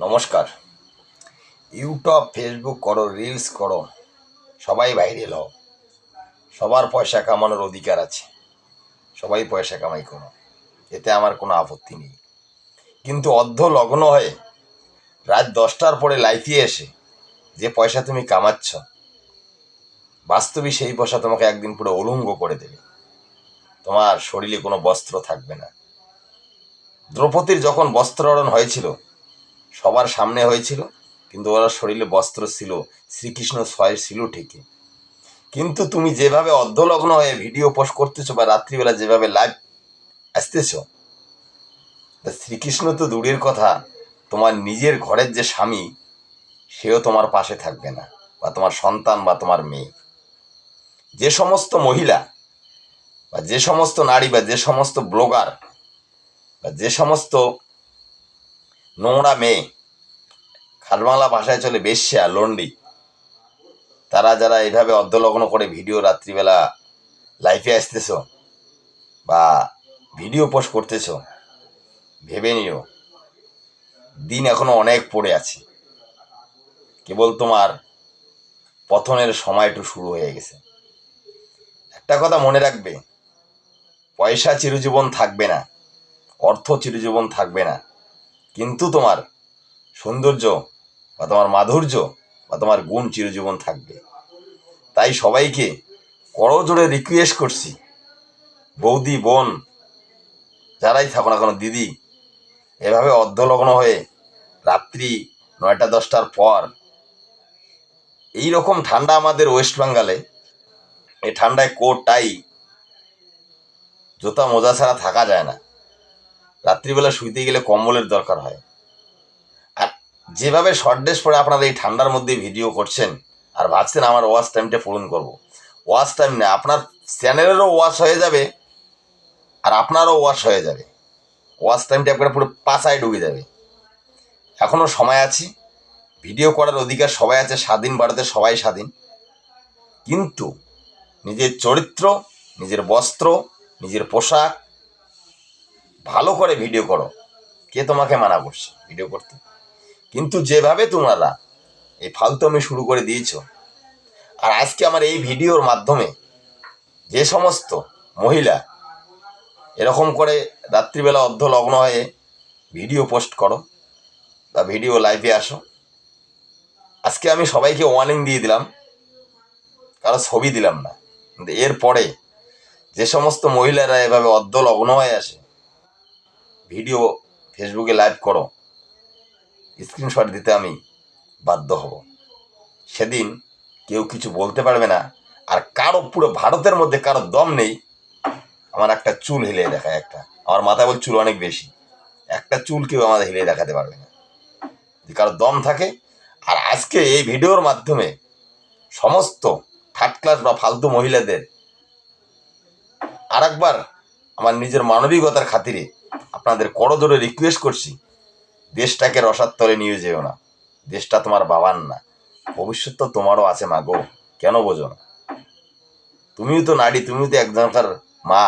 নমস্কার। YouTube Facebook করো reels করো, সবাই ভাইরাল হও। সবার পয়সা কামানোর অধিকার আছে। সবাই পয়সা কামাই করো। এতে আমার কোনো আপত্তি নেই। কিন্তু অর্ধ লগ্ন হয়ে রাত দশটার পরে লাইফে এসে যে পয়সা তুমি কামাচ্ছ বাস্তবে সেই পয়সা তোমাকে একদিন পুরো উলঙ্গ করে দেবে। তোমার শরীরে কোনো বস্ত্র থাকবে না। দ্রৌপদীর যখন বস্ত্রহরণ হয়েছিল সবার সামনে হয়েছিল, কিন্তু ওরা শরীরে বস্ত্র ছিল, শ্রীকৃষ্ণ ছয় ছিল ঠিকই। কিন্তু তুমি যেভাবে অর্ধলগ্ন হয়ে ভিডিও পোস্ট করতেছো বা রাত্রিবেলা যেভাবে লাইভ আসতেছ শ্রীকৃষ্ণ তো দূরের কথা, তোমার নিজের ঘরের যে স্বামী, সেও তোমার পাশে থাকবে না, বা তোমার সন্তান বা তোমার মেয়ে। যে সমস্ত মহিলা, বা যে সমস্ত নারী, বা যে সমস্ত ব্লগার বা যে সমস্ত নোংরা মেয়ে। খালবাংলা ভাষায় চলে বেশ্যা, লন্ডি। তারা যারা এইভাবে অর্ধলগ্ন করে ভিডিও রাত্রিবেলা লাইফে আসতেছ বা ভিডিও পোস্ট করতেছ, ভেবে নিও, দিন এখনও অনেক পড়ে আছে। কেবল তোমার পতনের সময়টু শুরু হয়ে গেছে। একটা কথা মনে রাখবে, পয়সা চিরজীবন থাকবে না, অর্থ চিরজীবন থাকবে না। কিন্তু তোমার সৌন্দর্য বা তোমার মাধুর্য বা তোমার গুণ চিরজীবন থাকবে। তাই সবাইকে করজোড়ে রিকোয়েস্ট করছি, বৌদি, বোন, যারাই থাকো না কোনো, দিদি, এভাবে অর্ধলগ্ন হয়ে রাত্রি নয়টা, দশটার পর এই রকম ঠান্ডা আমাদের ওয়েস্ট বেঙ্গলে, এই ঠান্ডায় কোট, টাই, জুতা, মোজা ছাড়া থাকা যায় না। রাত্রিবেলা শুইতে গেলে কম্বলের দরকার হয়। আর যেভাবে শর্ট ড্রেস পরে আপনারা এই ঠান্ডার মধ্যে ভিডিও করছেন, আর ভাবছেন আমার ওয়াচ টাইমটা পূরণ করব। ওয়াচ টাইম না, আপনার চ্যানেলেরও ওয়াশ হয়ে যাবে, আর আপনারও ওয়াশ হয়ে যাবে। ওয়াচ টাইমটা আপনার পুরো পাশায় ঢুকে যাবে। এখনও সময় আছে ভিডিও করার অধিকার সবাই আছে, স্বাধীন ভারতে সবাই স্বাধীন। কিন্তু নিজের চরিত্র, নিজের বস্ত্র, নিজের পোশাক ভালো করে ভিডিও করো। কে তোমাকে মানা করছে ভিডিও করতে? কিন্তু যেভাবে তোমরা এই ফালতুমি শুরু করে দিয়েছ, আর আজকে আমার এই ভিডিওর মাধ্যমে যে সমস্ত মহিলা এরকম করে রাত্রিবেলা অর্ধ লগ্ন হয়ে ভিডিও পোস্ট করো বা ভিডিও লাইভে আসো, আজকে আমি সবাইকে ওয়ার্নিং দিয়ে দিলাম, কারও ছবি দিলাম না। কিন্তু এরপরে যে সমস্ত মহিলারা এভাবে অর্ধ লগ্ন হয়ে আসে ভিডিও ফেসবুকে লাইভ করো স্ক্রিনশট দিতে আমি বাধ্য হব। সেদিন কেউ কিছু বলতে পারবে না, আর কারও পুরো ভারতের মধ্যে কারও দম নেই। আমার একটা চুল হিলে দেখায় একটা। আমার মাথায় বল চুল অনেক বেশি। একটা চুল কেউ আমাদের হিলে দেখাতে পারবে না। যদি কারও দম থাকে, আর আজকে এই ভিডিওর মাধ্যমে সমস্ত থার্ড ক্লাস বা ফালতু মহিলাদের আরেকবার আমার নিজের মানবিকতার খাতিরে আপনাদের করজোরে রিকোয়েস্ট করছি, দেশটাকে রসার তলে নিয়ে যেও না। দেশটা তোমার বাবার না। ভবিষ্যৎ তো তোমারও আছে মা গো, কেন বোঝো না? তুমিও তো নারী, তুমিও তো একজনকার মা,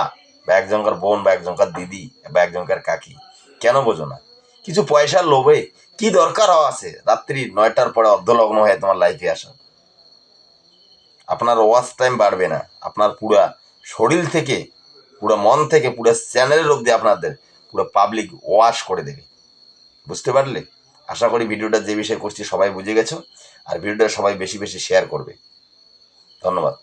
বা একজনকার বোন, বা একজনকার দিদি, বা একজনকার কাকি, কেন বোঝো না? কিছু পয়সার লোভে কি দরকার আছে? রাত্রি নয়টার পরে অর্ধলগ্ন হয়ে তোমার লাইফে আসা। আপনার ওয়াচ টাইম বাড়বে না। আপনার পুরা শরীর থেকে, পুরো মন থেকে, পুরো চ্যানেলের অবধি আপনাদের পুরো পাবলিক ওয়াশ করে দেবে। বুঝতে পারলে? আশা করি ভিডিওটা যে বিষয়ে করছি সবাই বুঝে গেছো, আর ভিডিওটা সবাই বেশি বেশি শেয়ার করবে। ধন্যবাদ।